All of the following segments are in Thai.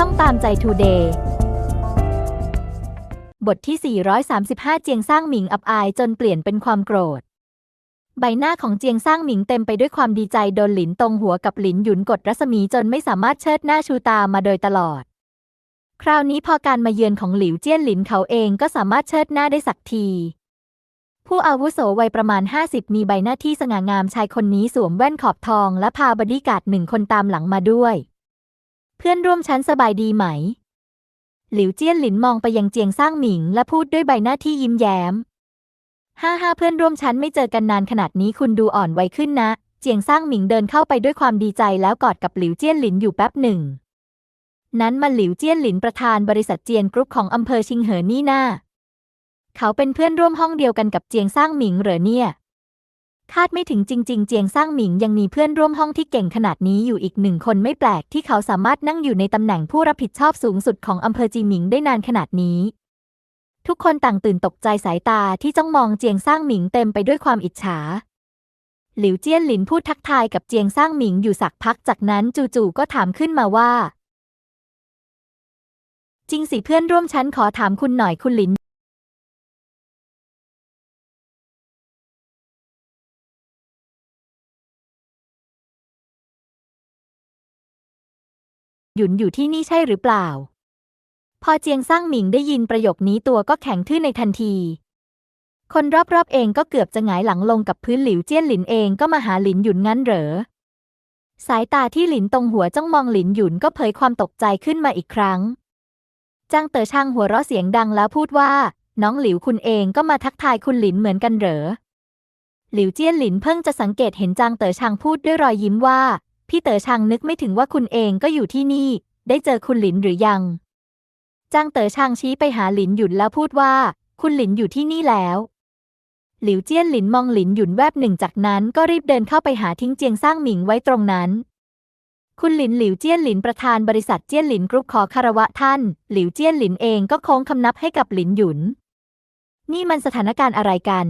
ช่องตามใจทูเดย์บทที่ 435 เจียงซ่างหมิงอับอายจนเปลี่ยนเป็นความโกรธ ใบหน้าของเจียงซ่างหมิงเต็มไปด้วยความดีใจโดนหลินตรงหัวกับหลินหยุนกดรัศมีจนไม่สามารถเชิดหน้าชูตามาโดยตลอด คราวนี้พอการมาเยือนของหลิวเจี้ยนหลินเขาเองก็สามารถเชิดหน้าได้สักที ผู้อาวุโสวัยประมาณ 50 มีใบหน้าที่สง่างามชายคนนี้สวมแว่นขอบทองและพาบอดี้การ์ดหนึ่งคนตามหลังมาด้วย เพื่อนร่วมชั้นสบายดีไหม หลิวเจี้ยนหลินมองไปยังเจียงซ่างหมิง และพูดด้วยใบหน้าที่ยิ้มแย้ม ห้าห้าเพื่อนร่วมชั้นไม่เจอกันนานขนาดนี้คุณดูอ่อนวัยขึ้นนะ เจียงซ่างหมิงเดินเข้าไปด้วยความดีใจแล้วกอดกับหลิวเจี้ยนหลินอยู่แป๊บหนึ่ง นั้นมันหลิวเจี้ยนหลินประธานบริษัทเจียนกรุ๊ปของอำเภอชิงเหอนี่นาเขาเป็นเพื่อนร่วมห้องเดียวกันกับเจียงซ่างหมิงเหรอเนี่ย คาดไม่ถึงจริง ๆ เจียงซ่างหมิงยังมีเพื่อนร่วมห้องที่เก่งขนาดนี้อยู่อีกหนึ่งคนไม่แปลกที่เขาสามารถนั่งอยู่ในตำแหน่งผู้รับผิดชอบสูงสุดของอำเภอจีหมิงได้นานขนาดนี้ ทุกคนต่างตื่นตกใจสายตาที่จ้องมองเจียงซ่างหมิงเต็มไปด้วยความอิจฉา หลิวเจี้ยนหลินพูดทักทายกับเจียงซ่างหมิงอยู่สักพักจากนั้นจู่ๆก็ถามขึ้นมาว่า จริงสิเพื่อนร่วมชั้นขอถามคุณหน่อยคุณหลิน หยุนอยู่ที่นี่ใช่หรือเปล่า พอเจียงซ่างหมิงได้ยินประโยคนี้ตัวก็แข็งทื่อในทันที คนรอบๆเองก็เกือบจะหงายหลังลงกับพื้นหลิวเจี้ยนหลินเองก็มาหาหลินหยุนงั้นเหรอ สายตาที่หลินตรงหัวจ้องมองหลินหยุนก็เผยความตกใจขึ้นมาอีกครั้งจางเต๋อช่างหัวเราะเสียงดังแล้วพูดว่า น้องหลิวคุณเองก็มาทักทายคุณหลินเหมือนกันเหรอหลิวเจี้ยนหลินเพิ่งจะสังเกตเห็นจางเต๋อช่างพูดด้วยรอยยิ้มว่า พี่เต๋อชางนึกไม่ถึงว่าคุณเองก็อยู่ที่นี่ ได้เจอคุณหลินหรือยัง จางเต๋อชางชี้ไปหาหลินหยุนแล้วพูดว่า คุณหลินอยู่ที่นี่แล้ว หลิวเจี้ยนหลินมองหลินหยุนแวบหนึ่งจากนั้นก็รีบเดินเข้าไปหาทิ้งเจียงซ่างหมิงไว้ตรงนั้น คุณหลินหลิวเจี้ยนหลินประธานบริษัทเจี้ยนหลินกรุ๊ปขอคารวะท่าน หลิวเจี้ยนหลินเองก็โค้งคำนับให้กับหลินหยุน นี่มันสถานการณ์อะไรกัน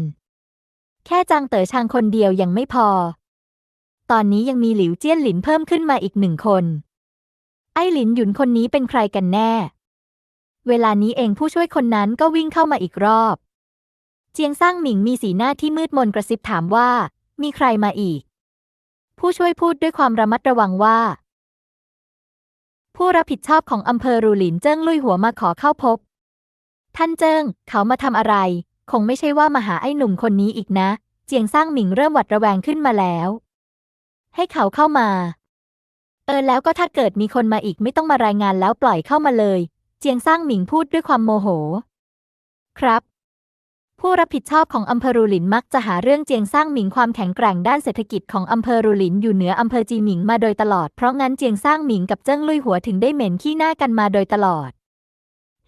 แค่จางเต๋อชางคนเดียวยังไม่พอ ตอนนี้ยังมีหลิวเจี้ยนหลินเพิ่มขึ้นมาอีกหนึ่งคน ไอ้หลินหยุนคนนี้เป็นใครกันแน่ เวลานี้เองผู้ช่วยคนนั้นก็วิ่งเข้ามาอีกรอบ เจียงซ่างหมิงมีสีหน้าที่มืดมนกระซิบถามว่า มีใครมาอีก ผู้ช่วยพูดด้วยความระมัดระวังว่า ผู้รับผิดชอบของอำเภอรูหลินเจิ้งลุยหัวมาขอเข้าพบ ท่านเจิ้งเขามาทำอะไร คงไม่ใช่ว่ามาหาไอ้หนุ่มคนนี้อีกนะ เจียงซ่างหมิงเริ่มหวัดระแวงขึ้นมาแล้ว ให้เขาเข้ามา เออแล้วก็ถ้าเกิดมีคนมาอีกไม่ต้องมารายงานแล้วปล่อยเข้ามาเลย เจียงซ่างหมิงพูดด้วยความโมโห ครับ ผู้รับผิดชอบของอำเภอรูหลินมักจะหาเรื่องเจียงซ่างหมิงความแข็งแกร่งด้านเศรษฐกิจของอำเภอรูหลินอยู่เหนืออำเภอจีหมิงมาโดยตลอดเพราะงั้นเจียงซ่างหมิงกับเจิ้งลุยหัวถึงได้เหม็นขี้หน้ากันมาโดยตลอด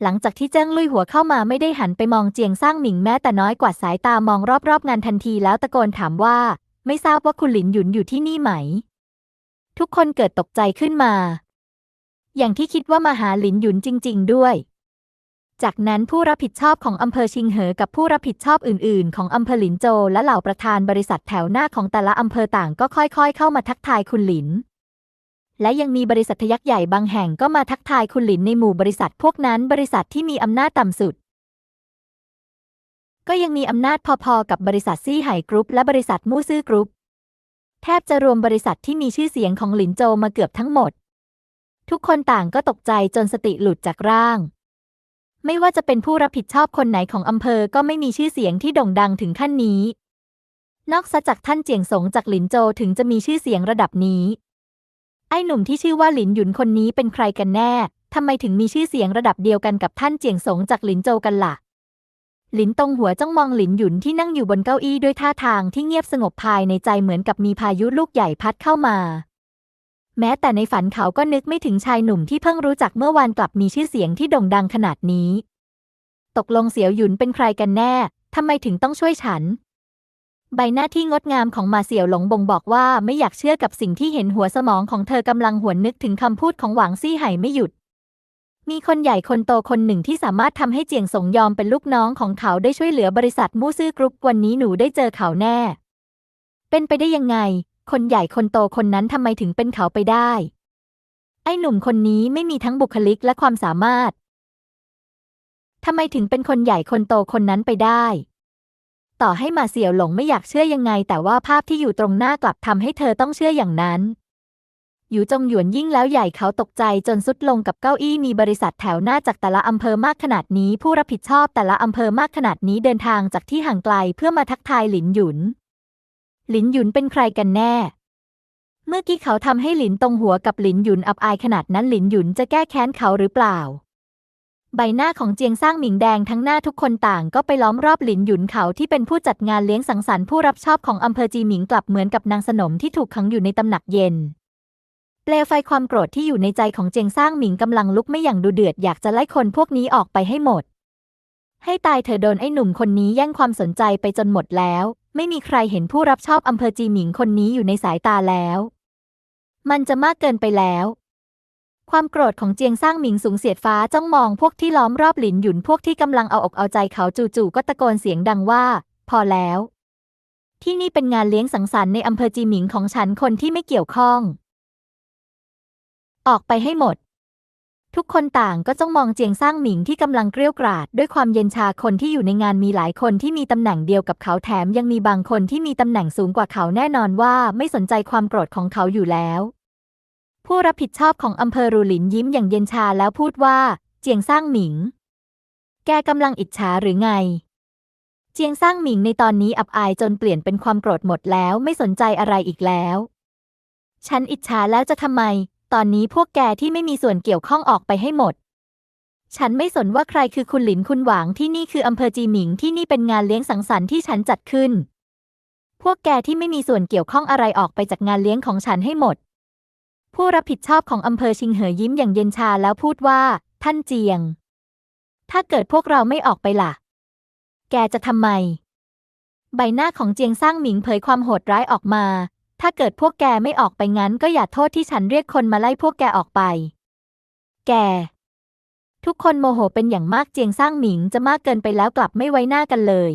หลังจากที่เจิ้งลุยหัวเข้ามาไม่ได้หันไปมองเจียงซ่างหมิงแม้แต่น้อยกว่าสายตามองรอบๆงานทันทีแล้วตะโกนถามว่า ไม่ทราบว่าคุณหลินหยุนอยู่ที่นี่ไหม ทุกคนเกิดตกใจขึ้นมา อย่างที่คิดว่ามาหาหลินหยุนจริง ๆ ด้วย จากนั้นผู้รับผิดชอบของอำเภอชิงเหอ กับผู้รับผิดชอบอื่น ๆ ของอำเภอหลินโจและเหล่าประธานบริษัทแถวหน้าของแต่ละอำเภอต่างก็ค่อยๆ เข้ามาทักทายคุณหลิน และยังมีบริษัทยักษ์ใหญ่บางแห่งก็มาทักทายคุณหลินในหมู่บริษัทพวกนั้นบริษัทที่มีอำนาจต่ำสุด ก็ยังมีอำนาจพอๆกับบริษัทซี่ไห่กรุ๊ปและบริษัทมู่ซื่อกรุ๊ปแทบจะรวมบริษัทที่มีชื่อเสียงของหลินโจมาเกือบทั้งหมด ทุกคนต่างก็ตกใจจนสติหลุดจากร่าง ไม่ว่าจะเป็นผู้รับผิดชอบคนไหนของอำเภอก็ไม่มีชื่อเสียงที่โด่งดังถึงขั้นนี้ นอกจากท่านเจียงสงจากหลินโจถึงจะมีชื่อเสียงระดับนี้ ไอ้หนุ่มที่ชื่อว่าหลินหยุนคนนี้เป็นใครกันแน่ทำไมถึงมีชื่อเสียงระดับเดียวกันกับท่านเจียงสงจากหลินโจกันล่ะ หลินตรงหัวจ้องมองหลินหยุนที่นั่งอยู่บนเก้าอี้ด้วยท่าทางที่เงียบสงบภายในใจเหมือนกับมีพายุลูกใหญ่พัดเข้ามา แม้แต่ในฝันเขาก็นึกไม่ถึงชายหนุ่มที่เพิ่งรู้จักเมื่อวานกลับมีชื่อเสียงที่โด่งดังขนาดนี้ ตกลงเสียวหยุนเป็นใครกันแน่ทำไมถึงต้องช่วยฉัน ใบหน้าที่งดงามของมาเสี่ยวหลงบ่งบอกว่าไม่อยากเชื่อกับสิ่งที่เห็นหัวสมองของเธอกำลังหวนนึกถึงคำพูดของหวังซี่ไห่ไม่หยุด มีคนใหญ่คนโตคนหนึ่งที่สามารถทำให้เจียงสงยอมเป็นลูกน้องของเขาได้ช่วยเหลือบริษัทมู่ซื่อกรุ๊ปวันนี้หนูได้เจอเขาแน่ เป็นไปได้ยังไง คนใหญ่คนโตคนนั้นทำไมถึงเป็นเขาไปได้ ไอ้หนุ่มคนนี้ไม่มีทั้งบุคลิกและความสามารถทำไมถึงเป็นคนใหญ่คนโตคนนั้นไปได้ ต่อให้มาเสี่ยวหลงไม่อยากเชื่อยังไง แต่ว่าภาพที่อยู่ตรงหน้ากลับทำให้เธอต้องเชื่ออย่างนั้น อยู่จงหยวนยิ่งแล้วใหญ่เขาตกใจจนสุดลงกับเก้าอี้มีบริษัทแถวหน้าจากแต่ละอำเภอมากขนาดนี้ ผู้รับผิดชอบแต่ละอำเภอมากขนาดนี้เดินทางจากที่ห่างไกลเพื่อมาทักทายหลินหยุน หลินหยุนเป็นใครกันแน่ เมื่อกี้เขาทำให้หลินตรงหัวกับหลินหยุนอับอายขนาดนั้นหลินหยุนจะแก้แค้นเขาหรือเปล่า ใบหน้าของเจียงซ่างหมิงแดงทั้งหน้าทุกคนต่างก็ไปล้อมรอบหลินหยุนเขาที่เป็นผู้จัดงานเลี้ยงสังสรรค์ผู้รับชอบของอำเภอจีหมิงกลับเหมือนกับนางสนมที่ถูกขังอยู่ในตำหนักเย็น เปลวไฟความโกรธที่อยู่ในใจของเจียงซ่างหมิงกำลังลุกไม่อย่างดูเดือดอยากจะไล่คนพวกนี้ออกไปให้หมด ให้ตายเธอโดนไอ้หนุ่มคนนี้แย่งความสนใจไปจนหมดแล้ว ไม่มีใครเห็นผู้รับชอบอำเภอจีหมิงคนนี้อยู่ในสายตาแล้ว มันจะมากเกินไปแล้ว ความโกรธของเจียงซ่างหมิงสูงเสียดฟ้าจ้องมองพวกที่ล้อมรอบหลินหยุนพวกที่กำลังเอาอกเอาใจเขาจู่ๆก็ตะโกนเสียงดังว่า พอแล้ว ที่นี่เป็นงานเลี้ยงสังสรรค์ในอำเภอจีหมิงของฉันคนที่ไม่เกี่ยวข้อง ออกไปให้หมด ทุกคนต่างก็จ้องมองเจียงซ่างหมิงที่กำลังเกรี้ยวกราด ด้วยความเย็นชาคนที่อยู่ในงานมีหลายคนที่มีตำแหน่งเดียวกับเขาแถมยังมีบางคนที่มีตำแหน่งสูงกว่าเขาแน่นอนว่าไม่สนใจความโกรธของเขาอยู่แล้ว ผู้รับผิดชอบของอำเภอรูหลินยิ้มอย่างเย็นชาแล้วพูดว่า เจียงซ่างหมิง แกกำลังอิจฉาหรือไงเจียงซ่างหมิงในตอนนี้อับอายจนเปลี่ยนเป็นความโกรธหมดแล้วไม่สนใจอะไรอีกแล้ว ฉันอิจฉาแล้วจะทำไม ตอนนี้พวกแกที่ไม่มีส่วนเกี่ยวข้องออกไปให้หมด ฉันไม่สนว่าใครคือคุณหลินคุณหวางที่นี่คืออำเภอจีหมิงที่นี่เป็นงานเลี้ยงสังสรรค์ที่ฉันจัดขึ้น พวกแกที่ไม่มีส่วนเกี่ยวข้องอะไรออกไปจากงานเลี้ยงของฉันให้หมด ผู้รับผิดชอบของอำเภอชิงเหอยิ้มอย่างเย็นชาแล้วพูดว่า ท่านเจียง ถ้าเกิดพวกเราไม่ออกไปล่ะ แกจะทำไม ใบหน้าของเจียงซ่างหมิงเผยความโหดร้ายออกมา ถ้าเกิดพวกแกไม่ออกไปงั้นก็อย่าโทษที่ฉันเรียกคนมาไล่พวกแกออกไป แก ทุกคนโมโหเป็นอย่างมากเจียงซ่างหมิงจะมากเกินไปแล้วกลับไม่ไว้หน้ากันเลย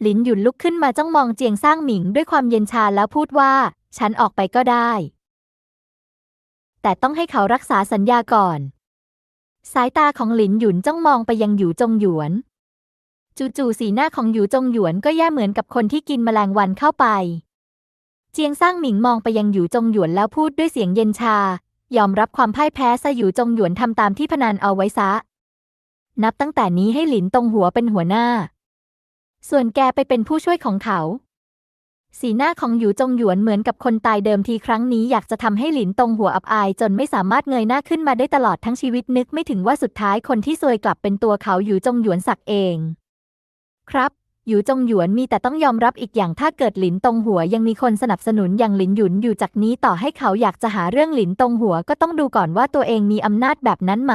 หลินหยุนลุกขึ้นมาจ้องมองเจียงซ่างหมิงด้วยความเย็นชาแล้วพูดว่า ฉันออกไปก็ได้ แต่ต้องให้เขารักษาสัญญาก่อน สายตาของหลินหยุนจ้องมองไปยังหยูจงหยวน จู่ๆสีหน้าของหยูจงหยวนก็แย่เหมือนกับคนที่กินแมลงวันเข้าไป เจียงซ่างหมิงมองไปยังหยูจงหยวนแล้วพูดด้วยเสียงเย็นชา ยอมรับความพ่ายแพ้ซะหยูจงหยวนทำตามที่พนันเอาไว้ซะ นับตั้งแต่นี้ให้หลินตรงหัวเป็นหัวหน้า ส่วนแกไปเป็นผู้ช่วยของเขา สีหน้าของหยูจงหยวนเหมือนกับคนตายเดิมทีครั้งนี้อยากจะทำให้หลินตรงหัวอับอาย จนไม่สามารถเงยหน้าขึ้นมาได้ตลอดทั้งชีวิตนึกไม่ถึงว่าสุดท้ายคนที่ซวยกลับเป็นตัวเขาหยูจงหยวนสักเอง ครับ หยูจงหยวนมีแต่ต้องยอมรับอีกอย่างถ้าเกิดหลินตงหัวยังมีคนสนับสนุนอย่างหลินหยุนอยู่จากนี้ต่อให้เขาอยากจะหาเรื่องหลินตงหัวก็ต้องดูก่อนว่าตัวเองมีอำนาจแบบนั้นไหม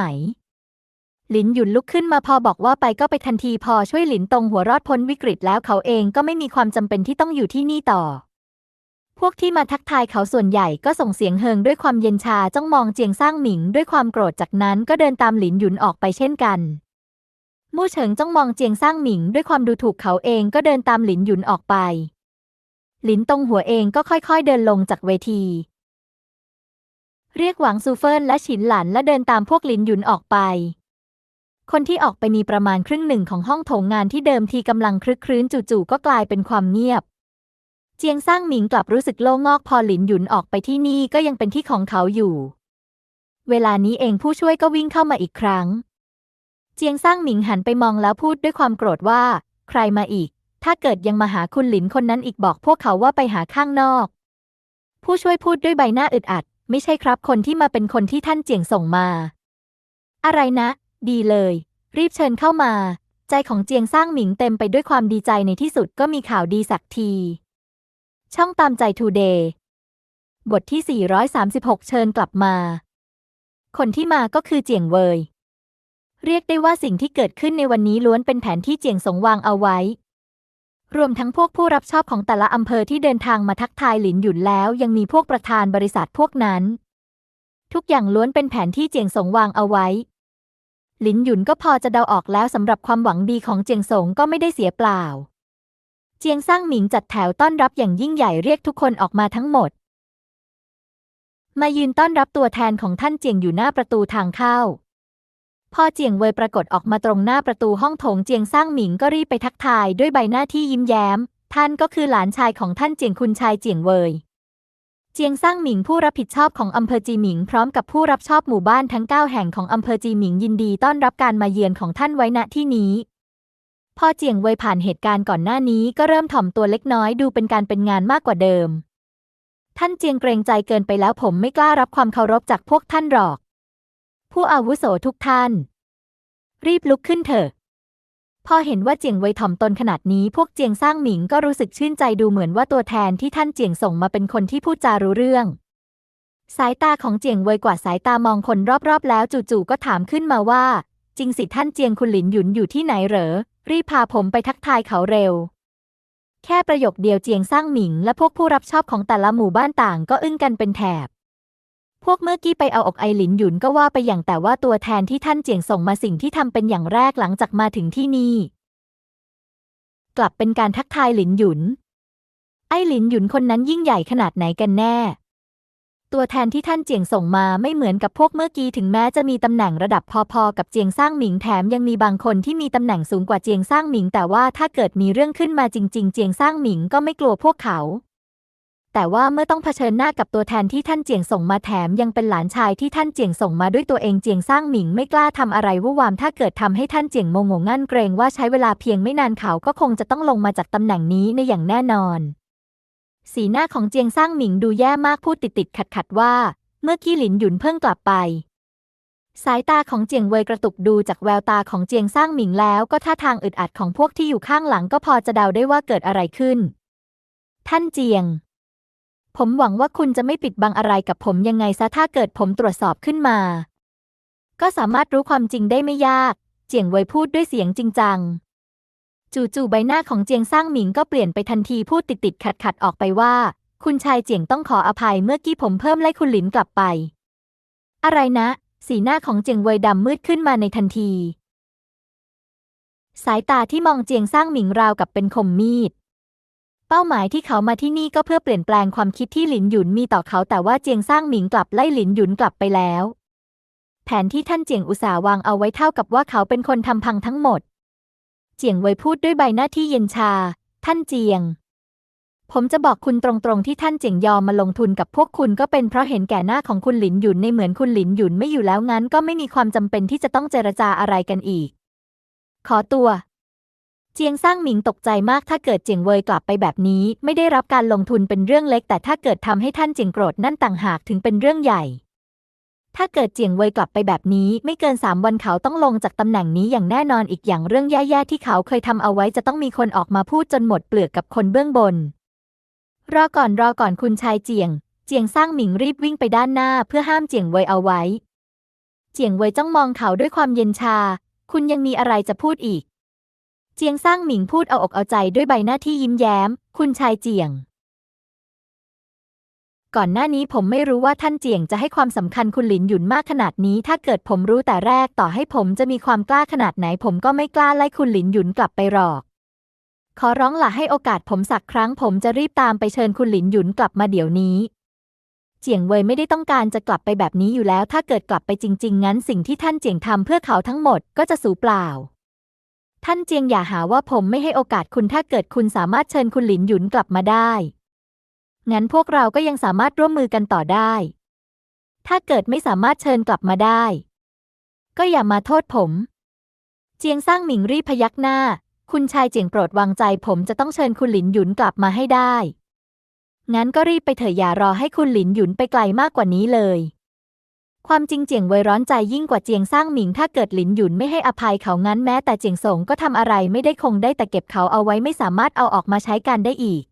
หลินหยุนลุกขึ้นมาพอบอกว่าไปก็ไปทันทีพอช่วยหลินตงหัวรอดพ้นวิกฤตแล้วเขาเองก็ไม่มีความจำเป็นที่ต้องอยู่ที่นี่ต่อ พวกที่มาทักทายเขาส่วนใหญ่ก็ส่งเสียงเฮิงด้วยความเย็นชาจ้องมองเจียงซ่างหมิงด้วยความโกรธจากนั้นก็เดินตามหลินหยุนออกไปเช่นกัน มู่เฉิงจ้องมองเจียงซ่างหมิงด้วยความดูถูกเขาเองก็เดินตามหลินหยุนออกไป หลินตรงหัวเองก็ค่อยๆเดินลงจากเวที เรียกหวังซูเฟินและฉินหลันและเดินตามพวกหลินหยุนออกไป คนที่ออกไปมีประมาณครึ่งหนึ่งของห้องโถงงานที่เดิมทีกำลังคลึกครื้นจู่ๆก็กลายเป็นความเงียบ เจียงซ่างหมิงกลับรู้สึกโล่งงอกพอหลินหยุนออกไปที่นี่ก็ยังเป็นที่ของเขาอยู่ เวลานี้เองผู้ช่วยก็วิ่งเข้ามาอีกครั้ง เจียงซ่างหมิงหันไปมองแล้วพูดด้วยความโกรธว่า ใครมาอีก ถ้าเกิดยังมาหาคุณหลินคนนั้นอีกบอกพวกเขาว่าไปหาข้างนอก ผู้ช่วยพูดด้วยใบหน้าอึดอัด ไม่ใช่ครับคนที่มาเป็นคนที่ท่านเจียงส่งมา อะไรนะ ดีเลย รีบเชิญเข้ามา ใจของเจียงซ่างหมิงเต็มไปด้วยความดีใจในที่สุดก็มีข่าวดีสักที ช่องตามใจทูเดย์บทที่ 436 เชิญกลับมา คนที่มาก็คือเจียงเวย เรียกได้ว่าสิ่งที่เกิดขึ้นในวันนี้ล้วนเป็นแผนที่เจียงสงวางเอาไว้ รวมทั้งพวกผู้รับชอบของแต่ละอำเภอที่เดินทางมาทักทายหลินหยุนแล้วยังมีพวกประธานบริษัทพวกนั้น ทุกอย่างล้วนเป็นแผนที่เจียงสงวางเอาไว้ หลินหยุนก็พอจะเดาออกแล้วสำหรับความหวังดีของเจียงสงก็ไม่ได้เสียเปล่า เจียงซ่างหมิงจัดแถวต้อนรับอย่างยิ่งใหญ่เรียกทุกคนออกมาทั้งหมด มายืนต้อนรับตัวแทนของท่านเจียงอยู่หน้าประตูทางเข้า พอเจียงเวยปรากฏออกมาตรงหน้าประตูห้องโถงเจียงซ่างหมิงก็รีบไปทักทายด้วยใบหน้าที่ยิ้มแย้ม ท่านก็คือหลานชายของท่านเจียงคุณชายเจียงเวยเจียงซ่างหมิงผู้รับผิดชอบของอำเภอจีหมิงพร้อมกับผู้รับชอบหมู่บ้านทั้ง 9 แห่งของอำเภอจีหมิงยินดีต้อนรับการมาเยือนของท่านไว้ณที่นี้ พอเจียงเวยผ่านเหตุการณ์ก่อนหน้านี้ก็เริ่มถ่อมตัวเล็กน้อยดูเป็นการเป็นงานมากกว่าเดิม ท่านเจียงเกรงใจเกินไปแล้วผมไม่กล้ารับความเคารพจากพวกท่านหรอก ผู้อาวุโสทุกท่าน รีบลุกขึ้นเถอะ พอเห็นว่าเจียงเวยถ่อมตนขนาดนี้พวกเจียงซ่างหมิงก็รู้สึกชื่นใจดูเหมือนว่าตัวแทนที่ท่านเจียงส่งมาเป็นคนที่พูดจารู้เรื่อง สายตาของเจียงเวยกว่าสายตามองคนรอบๆ แล้วจู่ๆก็ถามขึ้นมาว่า จริงสิท่านเจียงคุณหลินหยุนอยู่ที่ไหนเหรอ รีบพาผมไปทักทายเขาเร็วแค่ประโยคเดียวเจียงซ่างหมิงและพวกผู้รับชอบของแต่ละหมู่บ้านต่างก็อึ้งกันเป็นแถบ พวกเมื่อกี้ไปเอาอกไอหลินหยุนก็ว่าไปอย่างแต่ว่าตัวแทนที่ท่านเจียงส่งมาสิ่งที่ทำเป็นอย่างแรกหลังจากมาถึงที่นี่ กลับเป็นการทักทายหลินหยุน ไอหลินหยุนคนนั้นยิ่งใหญ่ขนาดไหนกันแน่ ตัวแทนที่ท่านเจียงส่งมาไม่เหมือนกับพวกเมื่อกี้ถึงแม้จะมีตำแหน่งระดับพอๆ กับเจียงซ่างหมิงแถมยังมีบางคนที่มีตำแหน่งสูงกว่าเจียงซ่างหมิง แต่ว่าถ้าเกิดมีเรื่องขึ้นมาจริง ๆ เจียงซ่างหมิงก็ไม่กลัวพวกเขา แต่ว่าเมื่อต้องเผชิญหน้ากับตัวแทนที่ท่านเจียงส่งมาแถมยังเป็นหลานชายที่ท่านเจียงส่งมาด้วยตัวเองเจียงซ่างหมิงไม่กล้าทำอะไรวุ่นวามถ้าเกิดทำให้ท่านเจียงโมโงงั่นเกรงว่าใช้เวลาเพียงไม่นานเขาก็คงจะต้องลงมาจากตำแหน่งนี้ในอย่างแน่นอน สีหน้าของเจียงซ่างหมิงดูแย่มากพูดติดๆขัดๆว่า เมื่อกี้หลินหยุนเพิ่งกลับไป สายตาของเจียงเวยกระตุกดูจากแววตาของเจียงซ่างหมิงแล้วก็ท่าทางอึดอัดของพวกที่อยู่ข้างหลังก็พอจะเดาได้ว่าเกิดอะไรขึ้น ท่านเจียง ผมหวังว่าคุณจะไม่ปิดบังอะไรกับผมยังไงซะถ้าเกิดผมตรวจสอบขึ้นมา ก็สามารถรู้ความจริงได้ไม่ยาก เจียงเวยพูดด้วยเสียงจริงจัง จู่ๆใบหน้าของเจียงซ่างหมิงก็เปลี่ยนไปทันทีพูดติดๆขัดๆออกไปว่า คุณชายเจียงต้องขออภัยเมื่อกี้ผมเพิ่มไล่คุณหลินกลับไป อะไรนะ สีหน้าของเจียงเวยดำมืดขึ้นมาในทันที สายตาที่มองเจียงซ่างหมิงราวกับเป็นคมมีด เป้าหมายที่เขามาที่นี่ก็เพื่อเปลี่ยนแปลงความคิดที่หลินหยุนมีต่อเขาแต่ว่าเจียงซ่างหมิงกลับไล่หลินหยุนกลับไปแล้ว แผนที่ท่านเจียงอุตสาห์วางเอาไว้เท่ากับว่าเขาเป็นคนทำพังทั้งหมด เจียงเวยพูดด้วยใบหน้าที่เย็นชา ท่านเจียง ผมจะบอกคุณตรงๆที่ท่านเจียงยอมมาลงทุนกับพวกคุณก็เป็นเพราะเห็นแก่หน้าของคุณหลินหยุนในเหมือนคุณหลินหยุนไม่อยู่แล้วงั้น ก็ไม่มีความจำเป็นที่จะต้องเจรจาอะไรกันอีก ขอตัว เจียงซ่างหมิงตกใจมากถ้าเกิดเจียงเวยกลับไปแบบนี้ ไม่ได้รับการลงทุนเป็นเรื่องเล็ก แต่ถ้าเกิดทำให้ท่านเจียงโกรธนั่นต่างหากถึงเป็นเรื่องใหญ่ ถ้าเกิดเจียงเวยกลับไปแบบนี้ ไม่เกินสามวันเขาต้องลงจากตำแหน่งนี้อย่างแน่นอนอีกอย่างเรื่องแย่ๆที่เขาเคยทำเอาไว้จะต้องมีคนออกมาพูดจนหมดเปลือกกับคนเบื้องบน รอก่อนรอก่อนคุณชายเจียง เจียงซ่างหมิงรีบวิ่งไปด้านหน้า เพื่อห้ามเจียงเวยเอาไว้ เจียงเวยจ้องมองเขาด้วยความเย็นชา คุณยังมีอะไรจะพูดอีก เจียงซ่างหมิงพูดเอาอกเอาใจด้วยใบหน้าที่ยิ้มแย้ม คุณชายเจียง ก่อนหน้านี้ผมไม่รู้ว่าท่านเจียงจะให้ความสำคัญคุณหลินหยุนมากขนาดนี้ ถ้าเกิดผมรู้แต่แรกต่อให้ผมจะมีความกล้าขนาดไหน ผมก็ไม่กล้าไล่คุณหลินหยุนกลับไปหรอก ขอร้องล่ะให้โอกาสผมสักครั้ง ผมจะรีบตามไปเชิญคุณหลินหยุนกลับมาเดี๋ยวนี้เจียงเวยไม่ได้ต้องการจะกลับไปแบบนี้อยู่แล้ว ถ้าเกิดกลับไปจริง ๆ งั้นสิ่งที่ท่านเจียงทำเพื่อเขาทั้งหมดก็จะสูญเปล่า ท่านเจียงอย่าหาว่าผมไม่ให้โอกาสคุณถ้าเกิดคุณสามารถเชิญคุณหลินหยุนกลับมาได้ งั้นพวกเราก็ยังสามารถร่วมมือกันต่อได้ ถ้าเกิดไม่สามารถเชิญกลับมาได้ ก็อย่ามาโทษผม เจียงซ่างหมิงรีพยักหน้า คุณชายเจียงโปรดวางใจผมจะต้องเชิญคุณหลินหยุนกลับมาให้ได้ งั้นก็รีบไปเถอะอย่ารอให้คุณหลินหยุนไปไกลมากกว่านี้เลย ความจริงเจียงเวยร้อนใจยิ่งกว่าเจียงซ่างหมิงถ้าเกิดหลินหยุนไม่ให้อภัยเขางั้นแม้แต่เจียงสงก็ทำอะไรไม่ได้คงได้แต่เก็บเขาเอาไว้ไม่สามารถเอาออกมาใช้การได้อีก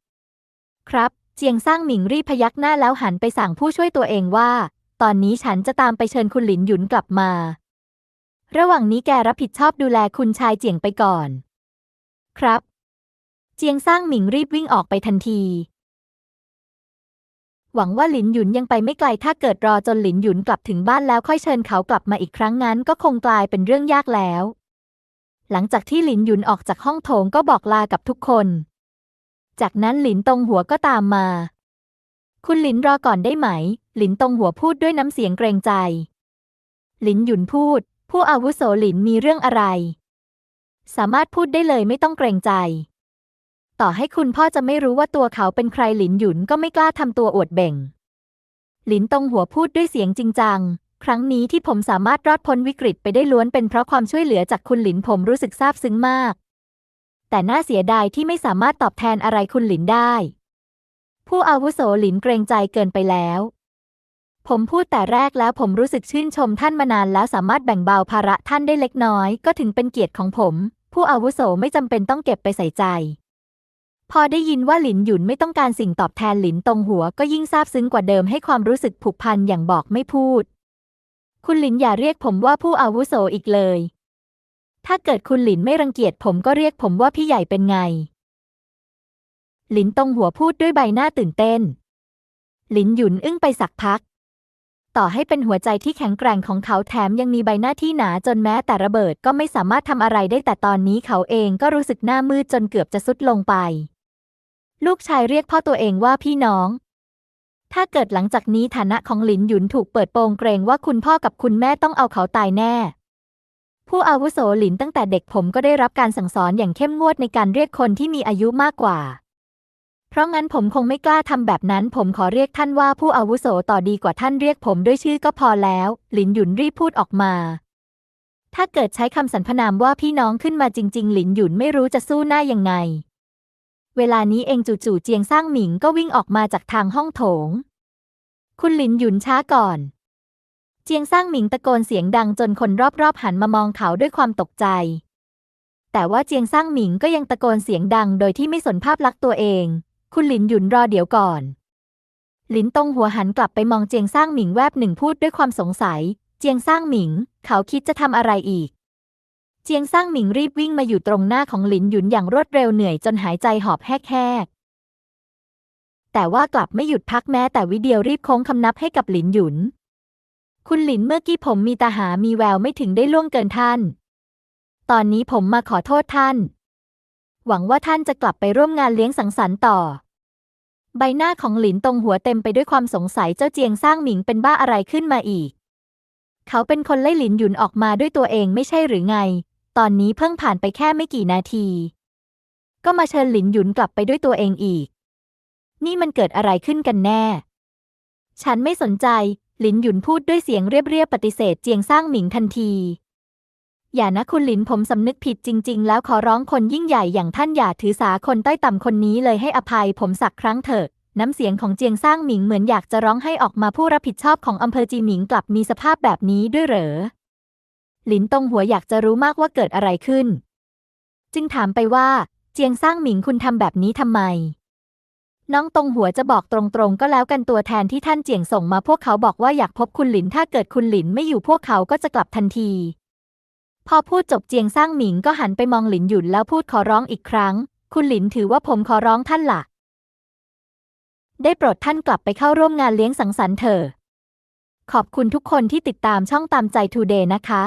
ครับ เจียงซ่างหมิงรีพยักหน้าแล้วหันไปสั่งผู้ช่วยตัวเองว่า ตอนนี้ฉันจะตามไปเชิญคุณหลินหยุนกลับมา ระหว่างนี้แกรับผิดชอบดูแลคุณชายเจียงไปก่อน ครับ เจียงซ่างหมิงรีบวิ่งออกไปทันที หวังว่าหลินหยุนยังไปไม่ไกลถ้าเกิดรอจนหลินหยุนกลับถึงบ้านแล้วค่อยเชิญเขากลับมาอีกครั้งนั้นก็คงกลายเป็นเรื่องยากแล้ว หลังจากที่หลินหยุนออกจากห้องโถงก็บอกลากับทุกคน จากนั้นหลินตงหัวก็ตามมา คุณหลินรอก่อนได้ไหม หลินตงหัวพูดด้วยน้ำเสียงเกรงใจ หลินหยุนพูด ผู้อาวุโสหลินมีเรื่องอะไร สามารถพูดได้เลยไม่ต้องเกรงใจ ต่อให้คุณพ่อจะไม่รู้ว่าตัวเขาเป็นใครหลินหยุนก็ไม่กล้าทำตัวอวดเบ่ง หลินตงหัวพูดด้วยเสียงจริงจัง ครั้งนี้ที่ผมสามารถรอดพ้นวิกฤตไปได้ล้วนเป็นเพราะความช่วยเหลือจากคุณหลินผมรู้สึกซาบซึ้งมาก แต่น่าเสียดายที่ไม่สามารถตอบแทนอะไรคุณหลินได้ ผู้อาวุโสหลินเกรงใจเกินไปแล้ว ผมพูดแต่แรกแล้วผมรู้สึกชื่นชมท่านมานานแล้วสามารถแบ่งเบาภาระท่านได้เล็กน้อย ก็ถึงเป็นเกียรติของผม ผู้อาวุโสไม่จำเป็นต้องเก็บไปใส่ใจ พอได้ยินว่าหลินหยุนไม่ต้องการสิ่งตอบแทนหลินตรงหัวก็ยิ่งซาบซึ้งกว่าเดิมให้ความรู้สึกผูกพันอย่างบอกไม่พูด คุณหลินอย่าเรียกผมว่าผู้อาวุโสอีกเลย ถ้าเกิดคุณหลินไม่รังเกียจผมก็เรียกผมว่าพี่ใหญ่เป็นไง หลินตรงหัวพูดด้วยใบหน้าตื่นเต้น หลินหยุนอึ้งไปสักพัก ต่อให้เป็นหัวใจที่แข็งแกร่งของเขาแถมยังมีใบหน้าที่หนาจนแม้แต่ระเบิดก็ไม่สามารถทำอะไรได้แต่ตอนนี้เขาเองก็รู้สึกหน้ามืดจนเกือบจะสุดลงไป ลูกชายเรียกพ่อตัวเองว่าพี่น้อง ถ้าเกิดหลังจากนี้ฐานะของหลินหยุนถูกเปิดโปงเกรงว่าคุณพ่อกับคุณแม่ต้องเอาเขาตายแน่ ผู้อาวุโสหลินตั้งแต่เด็กผมก็ได้รับการสั่งสอนอย่างเข้มงวดในการเรียกคนที่มีอายุมากกว่า เพราะงั้นผมคงไม่กล้าทำแบบนั้นผมขอเรียกท่านว่าผู้อาวุโสต่อดีกว่าท่านเรียกผมด้วยชื่อก็พอแล้ว หลินหยุนรีบพูดออกมาถ้าเกิดใช้คำสรรพนามว่าพี่น้องขึ้นมาจริง ๆ หลินหยุนไม่รู้จะสู้หน้ายังไง เวลานี้เองจู่ๆเจียงซ่างหมิงก็วิ่งออกมาจากทางห้องโถง คุณหลินหยุนช้าก่อน เจียงซ่างหมิงตะโกนเสียงดังจนคนรอบๆหันมามองเขาด้วยความตกใจ แต่ว่าเจียงซ่างหมิงก็ยังตะโกนเสียงดังโดยที่ไม่สนภาพลักษณ์ตัวเอง คุณหลินหยุนรอเดี๋ยวก่อน หลินตงหัวหันกลับไปมองเจียงซ่างหมิงแวบหนึ่งพูดด้วยความสงสัย เจียงซ่างหมิง เขาคิดจะทำอะไรอีก เจียงซ่างหมิงรีบวิ่งมาอยู่ตรงหน้าของหลินหยุนอย่างรวดเร็วเหนื่อยจนหายใจหอบแหกๆแต่ว่ากลับไม่หยุดพักแม้แต่วิเดียวรีบโค้งคำนับให้กับหลินหยุน คุณหลินเมื่อกี้ผมมีตาหามีแววไม่ถึงได้ล่วงเกินท่าน ตอนนี้ผมมาขอโทษท่าน หวังว่าท่านจะกลับไปร่วมงานเลี้ยงสังสรรค์ต่อ ใบหน้าของหลินตรงหัวเต็มไปด้วยความสงสัยเจ้าเจียงซ่างหมิงเป็นบ้าอะไรขึ้นมาอีก เขาเป็นคนไล่หลินหยุนออกมาด้วยตัวเองไม่ใช่หรือไง ตอนนี้เพิ่งผ่านไปแค่ไม่กี่นาที ก็มาเชิญหลินหยุนกลับไปด้วยตัวเองอีก นี่มันเกิดอะไรขึ้นกันแน่ ฉันไม่สนใจ หลินหยุนพูดด้วยเสียงเรียบๆปฏิเสธเจียงซ่างหมิงทันที อย่านะคุณหลินผมสำนึกผิดจริง ๆ แล้วขอร้องคนยิ่งใหญ่อย่างท่านอย่าถือสาคนต้อยต่ำคนนี้เลยให้อภัยผมสักครั้งเถอะน้ำเสียงของเจียงซ่างหมิงเหมือนอยากจะร้องให้ออกมาผู้รับผิดชอบของอำเภอจีหมิงกลับมีสภาพแบบนี้ด้วยเหรอ หลินตงหัวอยากจะรู้มากว่าเกิดอะไรขึ้น จึงถามไปว่า เจียงซ่างหมิงคุณทำแบบนี้ทำไม น้องตงหัวจะบอกตรงๆ ก็แล้วกันตัวแทนที่ท่านเจียงส่งมาพวกเขาบอกว่าอยากพบคุณหลินถ้าเกิดคุณหลินไม่อยู่พวกเขาก็จะกลับทันที พอพูดจบเจียงซ่างหมิงก็หันไปมองหลินหยุนแล้วพูดขอร้องอีกครั้ง คุณหลินถือว่าผมขอร้องท่านละ่ะ ได้โปรดท่านกลับไปเข้าร่วมงานเลี้ยงสังสรรค์เถอะขอบคุณทุกคนที่ติดตามช่องตามใจทูเดย์นะคะ